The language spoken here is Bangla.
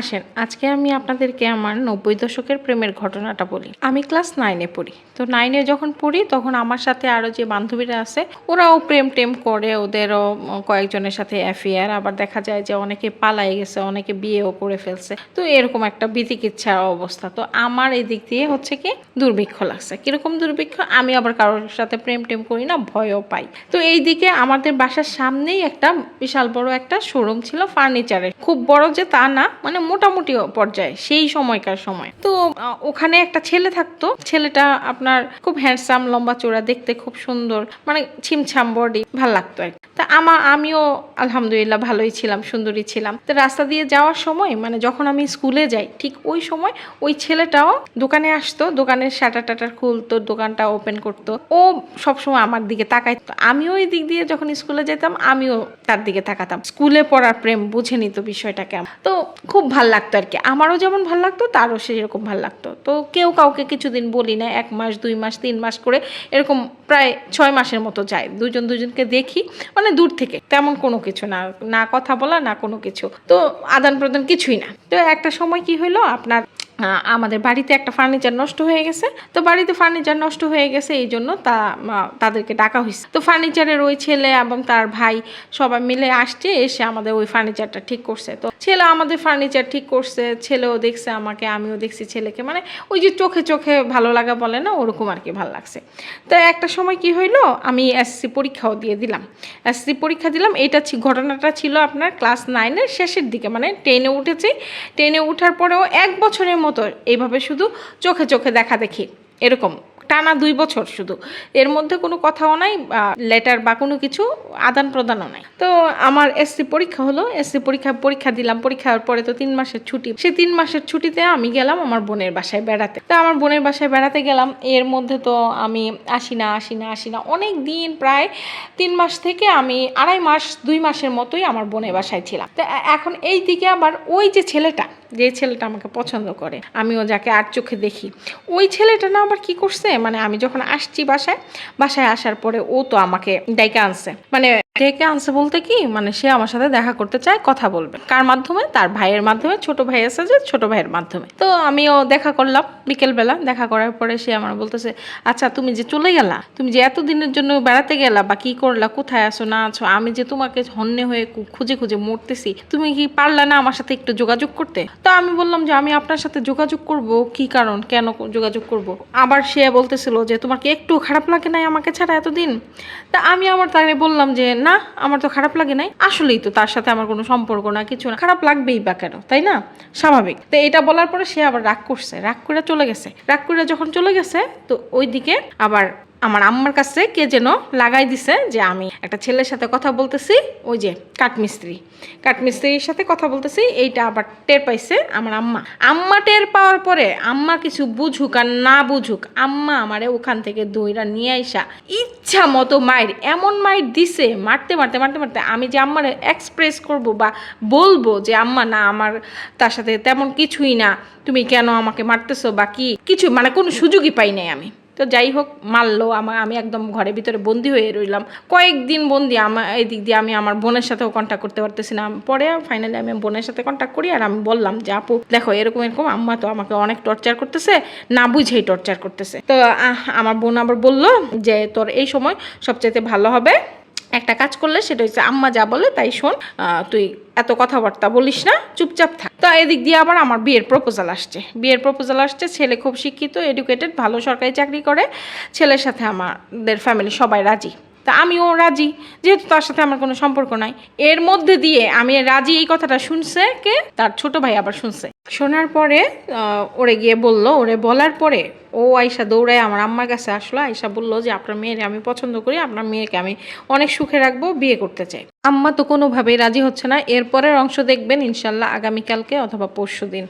আসেন, আজকে আমি আপনাদেরকে আমার নব্বই দশকের প্রেমের ঘটনাটা বলি। আমি ক্লাস নাইনে পড়ি। তো নাইনে যখন পড়ি, তখন আমার সাথে আরও যে বান্ধবীরা আছে, ওরাও প্রেম টেম করে, ওদেরও কয়েকজনের সাথে অ্যাফেয়ার আবার দেখা যায় যে অনেকে পালাই গেছে, অনেকে বিয়েও করে ফেলছে। তো এরকম একটা বিতিকিচ্ছা অবস্থা। তো আমার এই দিক দিয়ে হচ্ছে কি, দুর্ভিক্ষ লাগছে। কীরকম দুর্ভিক্ষ? আমি আবার কারোর সাথে প্রেম টেম করি না, ভয়ও পাই। তো এই দিকে আমাদের বাসার সামনেই একটা বিশাল বড় একটা শোরুম ছিল ফার্নিচারের খুব বড় যে তা না মানে মোটামুটি পর্যায়ে, সেই সময়কার সময়। তো ওখানে একটা ছেলে থাকতো। ছেলেটা আপনার খুব হ্যান্ডসাম লম্বা চোরা, দেখতে খুব সুন্দর মানে ছিমছাম বডি ভালো লাগতো আর তা আমা, আমিও আলহামদুলিল্লাহ ভালোই ছিলাম, সুন্দরী ছিলাম। তো রাস্তা দিয়ে যাওয়ার সময় মানে যখন আমি স্কুলে যাই, ঠিক ওই সময় ওই ছেলেটাও দোকানে আসতো, দোকানের শাটার টাটার খুলতো, দোকানটা ওপেন করতো। ও সবসময় আমার দিকে তাকাইতো আমিও ওই দিক দিয়ে যখন স্কুলে যেতাম, আমিও তার দিকে তাকাতাম। স্কুলে পড়ার প্রেম বুঝে নিত বিষয়টা কেমন। তো খুব ভালো লাগতো আর কি। আমারও যেমন ভালো লাগতো, তারও সেরকম ভালো লাগতো। তো কেউ কাউকে কিছুদিন বলি না, এক মাস, দুই মাস, তিন মাস করে এরকম প্রায় ছয় মাসের মতো যায়। দুজন দুজনকে দেখি মানে দূর থেকে। তেমন কোনো কিছু না না কথা বলা, না কোনো কিছু। তো আদান প্রদান কিছুই না। তো একটা সময় কি হলো আপনার আমাদের বাড়িতে একটা ফার্নিচার নষ্ট হয়ে গেছে। তো বাড়িতে ফার্নিচার নষ্ট হয়ে গেছে, এই জন্য তা তাদেরকে ডাকা হয়েছে। তো ফার্নিচারের ওই ছেলে এবং তার ভাই সবাই মিলে আসছে, এসে আমাদের ওই ফার্নিচারটা ঠিক করছে। তো ছেলে আমাদের ফার্নিচার ঠিক করছে, ছেলেও দেখছে আমাকে, আমিও দেখছি ছেলেকে। মানে ওই যে চোখে চোখে ভালো লাগা বলে না, ওরকম আর কি ভালো লাগছে। তো একটা সময় কি হইল, আমি এসসি পরীক্ষাও দিয়ে দিলাম। এসসি পরীক্ষা দিলাম, এটা ঘটনাটা ছিল আপনার ক্লাস নাইনের শেষের দিকে। মানে টেনে উঠেছি। টেনে ওঠার পরেও এক বছরের মতো এইভাবে শুধু চোখে চোখে দেখা দেখি, এরকম। টানা দুই বছর শুধু। এর মধ্যে কোনো কথাও নাই লেটার বা কোনো কিছু আদান প্রদানও নাই। তো আমার এসসি পরীক্ষা হলো এসসি পরীক্ষা পরীক্ষা দিলাম পরীক্ষার পরে তো তিন মাসের ছুটি। সেই তিন মাসের ছুটিতে আমি গেলাম আমার বোনের বাসায় বেড়াতে। তো আমার বোনের বাসায় বেড়াতে গেলাম, এর মধ্যে তো আমি আসি না আসি না আসি না অনেক দিন প্রায় তিন মাস থেকে আমি আড়াই মাস, দুই মাসের মতোই আমার বোনের বাসায় ছিলাম। তো এখন এই দিকে আবার ওই যে ছেলেটা যে ছেলেটা আমাকে পছন্দ করে, আমিও যাকে আর চোখে দেখি। ওই ছেলেটা না আবার কি করছে? মানে আমি যখন আসছি বাসায় বাসায় আসার পরে ও তো আমাকে ডেকে আনছে। মানে ডেকে আনছে বলতে কি? মানে সে আমার সাথে দেখা করতে চায়, কথা বলবে। কার মাধ্যমে? তার ভাইয়ের মাধ্যমে। ছোট ভাই আছে যে ছোট ভাইয়ের মাধ্যমে। তো আমিও দেখা করলাম বিকেলবেলা। দেখা করার পরে সে আমার বলতেছে আচ্ছা তুমি যে চলে গেলা, তুমি যে এত দিনের জন্য বেড়াতে গেলা বা কি করলা, কোথায় আছো, না আছো, আমি যে তোমাকে হন্যে হয়ে খুঁজে খুঁজে মরতেছি, তুমি কি পারলা না আমার সাথে একটু যোগাযোগ করতে? তো আমি বললাম যে আমি আপনার সাথে যোগাযোগ করব। কি কারণ? কেন যোগাযোগ করব? আবার সে বলতেছিল যে তোমার কি একটু খারাপ লাগে নাই আমাকে ছাড়া এতদিন? তা আমি আমার তাকে বললাম যে, না, আমার তো খারাপ লাগে নাই। আসলেই তো তার সাথে আমার কোনো সম্পর্ক না, কিছু না। খারাপ লাগবেই বা কেন? তাই না? স্বাভাবিক। তো এটা বলার পরে সে আবার রাগ করছে। রাগ করে চলে গেছে। রাগ করে যখন চলে গেছে, তো ওইদিকে আবার আমার আম্মার কাছে কে যেন লাগাই দিছে যে আমি একটা ছেলের সাথে কথা বলতেছি, ওই যে কাঠমিস্ত্রি। কাঠমিস্ত্রির সাথে কথা বলতেছি, এইটা আবার টের পাইছে আমার আম্মা। আম্মা টের পাওয়ার পরে আম্মা কিছু বুঝুক আর না বুঝুক, আম্মা আমারে ওখান থেকে দইরা নিয়ে আইসা ইচ্ছা মতো মায়ের এমন মায়ের দিছে, মারতে মারতে মারতে মারতে আমি যে আম্মারে এক্সপ্রেস করব বা বলব যে, আম্মা, না, আমার তার সাথে তেমন কিছুই না, তুমি কেন আমাকে মারতেছো বা কি? কিছু মানে কোনো সুযোগই পাই নাই আমি। তো যাই হোক, মারলো আমার আমি একদম ঘরের ভিতরে বন্দি হয়ে রইলাম। কয়েকদিন বন্দি আমার এই দিক দিয়ে আমি আমার বোনের সাথেও কন্ট্যাক্ট করতে পারতেছি না। পরে ফাইনালি আমি বোনের সাথে কন্ট্যাক্ট করি আর আমি বললাম যে, আপু, দেখো, এরকম এরকম আম্মা তো আমাকে অনেক টর্চার করতেছে, না বুঝেই টর্চার করতেছে। তো আমার বোন আবার বলল যে, তোর এই সময় সবচাইতে ভালো হবে একটা কাজ করলে, সেটা হচ্ছে আম্মা যা বলে তাই শোন তুই এত কথাবার্তা বলিস না, চুপচাপ থাক। এদিক দিয়ে আবার আমার বিয়ের প্রপোজাল আসছে। বিয়ের প্রপোজাল আসছে, ছেলে খুব শিক্ষিত এডুকেটেড ভালো সরকারি চাকরি করে। ছেলের সাথে আমাদের ফ্যামিলি সবাই রাজি। তা আমিও রাজি, যেহেতু তার সাথে আমার কোনো সম্পর্ক নাই। এর মধ্যে দিয়ে আমি রাজি এই কথাটা শুনছে কে? তার ছোট ভাই আবার শুনছে। শোনার পরে ওরে গিয়ে বলল, ওরে বলার পরে ও আয়সা দৌড়ায় আমার আম্মার কাছে আসলো। আয়সা বলল যে, আপনার মেয়ের আমি পছন্দ করি, আপনার মেয়েকে আমি অনেক সুখে রাখব, বিয়ে করতে চাই। আম্মা তো কোনোভাবেই রাজি হচ্ছে না। এরপরের অংশ দেখবেন ইনশাল্লাহ আগামীকালকে অথবা পরশু দিন